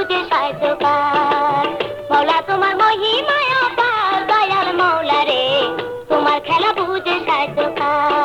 বুঝে সাহায্যকার মৌলা তোমার মহিমায় অপার দয়ার মৌলা রে। তোমার খেলা বুঝে সাহায্যকার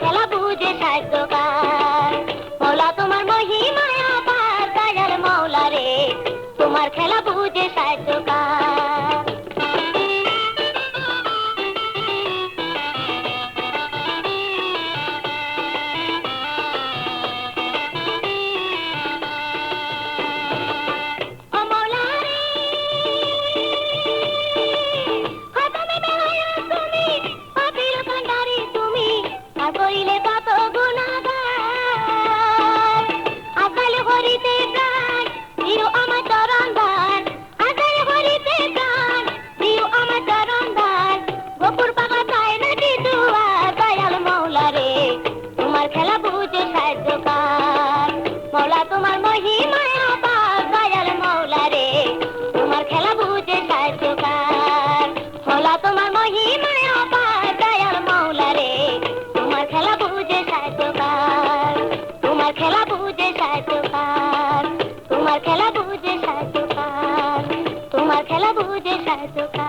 খেলা বুঝে সাহায্যকার মৌলা তোমার মহিমায় আপার দয়াল মৌলা রে। তোমার খেলা বুঝে তোমার খেলা বুঝে সাহায্য পার তোমার খেলা বুঝে সাহায্য পার